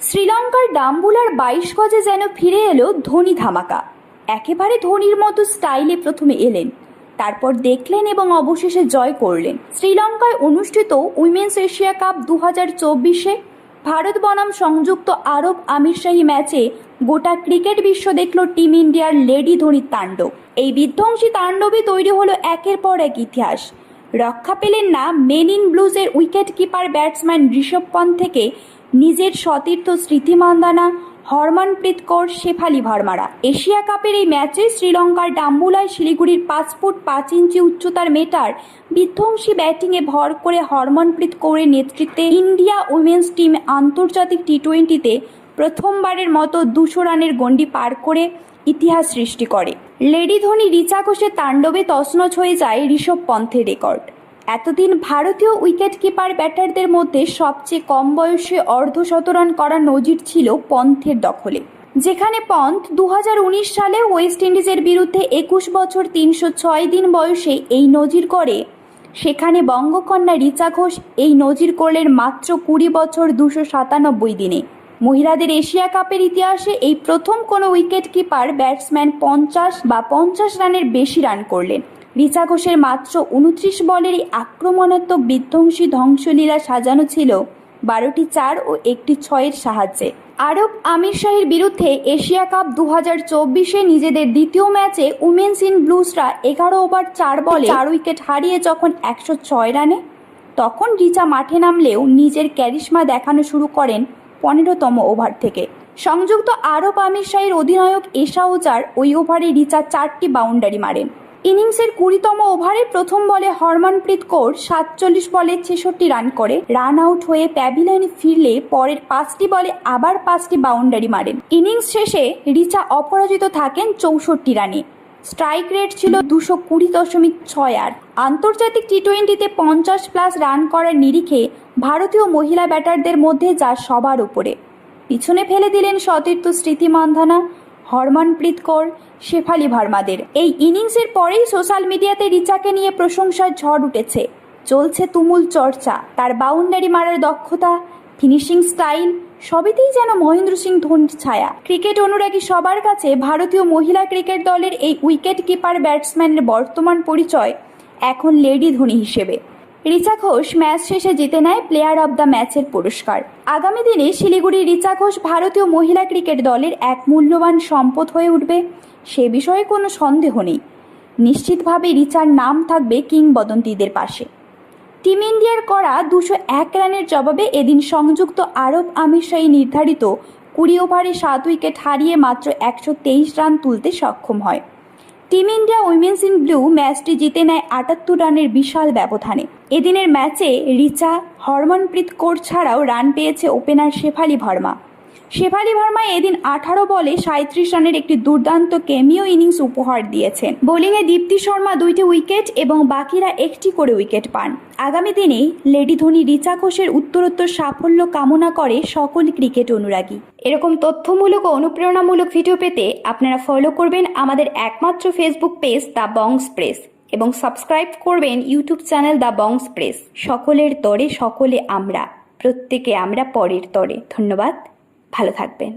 শ্রীলঙ্কার ডাম্বুলার বাইশ গজে যেন ফিরে এলো ধোনি ধামাকা। একেবারে ধোনির মতো স্টাইলে প্রথমে এলেন, তারপর দেখলেন এবং অবশেষে জয় করলেন। শ্রীলঙ্কায় অনুষ্ঠিত উইমেন্স এশিয়া কাপ দু হাজার চব্বিশে ভারত বনাম সংযুক্ত আরব আমিরশাহী ম্যাচে গোটা ক্রিকেট বিশ্ব দেখল টিম ইন্ডিয়ার লেডি ধোনির তাণ্ডব। এই বিধ্বংসী তাণ্ডবে তৈরি হলো একের পর এক ইতিহাস। রক্ষা পেলেন না men in ব্লুজের wicket keeper batsman Rishabh Pant থেকে নিজের সতীর্থ স্মৃতি মান্দানা, হরমনপ্রীত কৌর, শেফালি ভার্মারা। এশিয়া কাপের এই ম্যাচে শ্রীলঙ্কার ডাম্বুলায় শিলিগুড়ির পাঁচ ফুট পাঁচ ইঞ্চি উচ্চতার মেটার বিধ্বংসী ব্যাটিংয়ে ভর করে হরমনপ্রীত কৌরের নেতৃত্বে ইন্ডিয়া উইমেন্স টিম আন্তর্জাতিক টি টোয়েন্টিতে প্রথমবারের মতো দুশো রানের গণ্ডি পার করে ইতিহাস সৃষ্টি করে। লেডি ধোনি, রিচা ঘোষের তাণ্ডবে তছনছ হয়ে যায় ঋষভ পন্থের রেকর্ড। এতদিন ভারতীয় উইকেট কিপার ব্যাটারদের মধ্যে সবচেয়ে কম বয়সে অর্ধশতরান করা নজির ছিল পন্থের দখলে। যেখানে পন্থ দু হাজার উনিশ সালে ওয়েস্ট ইন্ডিজের বিরুদ্ধে একুশ বছর তিনশো ছয় দিন বয়সে এই নজির করে সেখানে বঙ্গকন্যা রিচা ঘোষ এই নজির করলেন মাত্র কুড়ি বছর দুশো সাতানব্বই দিনে। মহিলাদের এশিয়া কাপের ইতিহাসে এই প্রথম কোনো উইকেট কিপার ব্যাটসম্যান পঞ্চাশ বা পঞ্চাশ রানের বেশি রান করলেন। রিচা ঘোষের মাত্র উনত্রিশ বলের এই আক্রমণাত্মক বিধ্বংসী ধ্বংসলীলা সাজানো ছিল বারোটি চার ও একটি ছয়ের সাহায্যে। আরব আমির শাহির বিরুদ্ধে এশিয়া কাপ দু হাজার চব্বিশে নিজেদের দ্বিতীয় ম্যাচে উমেন্স ইন ব্লুসরা এগারো ওভার চার বলে চার উইকেট হারিয়ে যখন একশো ছয় রানে, তখন রিচা মাঠে নামলেও নিজের ক্যারিশমা দেখানো শুরু করেন পনেরোতম ওভার থেকে। সংযুক্ত আরব আমির শাহির অধিনায়ক এশাউজার ওই ওভারে রিচা চারটি বাউন্ডারি মারেন ইনিংসের কুড়িতম ওভারে প্রথম বলে হরমনপ্রীত কৌর সাতচল্লিশ বলে ছেষট্টি রান করে, রান আউট হয়ে প্যাভিলিয়নে ফিরলে পরের পাঁচটি বলে আবার পাঁচটি বাউন্ডারি মারেন। ইনিংস শেষে রিচা অপরাজিত থাকেন চৌষট্টি রানে। স্ট্রাইক রেট ছিল দুশো কুড়ি দশমিক ছয় আট। আন্তর্জাতিক টি টোয়েন্টিতে পঞ্চাশ প্লাস রান করার নিরিখে ভারতীয় মহিলা ব্যাটারদের মধ্যে যা সবার উপরে। পিছনে ফেলে দিলেন সতীর্থ স্মৃতি মান্ধানা, হরমনপ্রীত কৌর, শেফালি ভার্মাদের। এই ইনিংসের পরেই সোশ্যাল মিডিয়াতে রিচাকে নিয়ে প্রশংসার ঝড় উঠেছে। চলছে তুমুল চর্চা। তার বাউন্ডারি মারার দক্ষতা, ফিনিশিং স্টাইল সবেতেই যেন মহেন্দ্র সিং ধোনির ছায়া। ক্রিকেট অনুরাগী সবার কাছে ভারতীয় মহিলা ক্রিকেট দলের এই উইকেট কিপার ব্যাটসম্যানের বর্তমান পরিচয় এখন লেডি ধোনি হিসেবে। রিচা ঘোষ ম্যাচ শেষে জিতে নেয় প্লেয়ার অব দ্য ম্যাচের পুরস্কার। আগামী দিনে শিলিগুড়ি রিচা ঘোষ ভারতীয় মহিলা ক্রিকেট দলের এক মূল্যবান সম্পদ হয়ে উঠবে, সে বিষয়ে কোনো সন্দেহ নেই। নিশ্চিতভাবে রিচার নাম থাকবে কিংবদন্তিদের পাশে। টিম ইন্ডিয়ার করা দুশো এক রানের জবাবে এদিন সংযুক্ত আরব আমিরশাহী নির্ধারিত কুড়ি ওভারে সাত উইকেট হারিয়ে মাত্র একশো তেইশ রান তুলতে সক্ষম হয়। Team India women's in blue ম্যাচটি জিতে নেয় আটাত্তর রানের বিশাল ব্যবধানে। এদিনের ম্যাচে রিচা, হরমনপ্রীত কৌর ছাড়াও রান পেয়েছে ওপেনার শেফালি ভার্মা। শেফালি ভার্মা এদিন আঠারো বলে সাঁত্রিশ রানের একটি দুর্দান্ত কেমিও ইনিংস উপহার দিয়েছেন। বোলিংয়ে দীপ্তি শর্মা দুইটি উইকেট এবং বাকিরা একটি করে উইকেট পান। আগামী দিনে লেডি ধোনি রিচা ঘোষের উত্তরোত্তর সাফল্য কামনা করে সকল ক্রিকেট অনুরাগী। এরকম তথ্যমূলক ও অনুপ্রেরণামূলক ভিডিও পেতে আপনারা ফলো করবেন আমাদের একমাত্র Facebook page the Bongs press এবং সাবস্ক্রাইব করবেন YouTube channel the Bongs press. সকলের তরে সকলে আমরা, প্রত্যেকে আমরা পরের তরে। ধন্যবাদ। ভালো থাকবেন।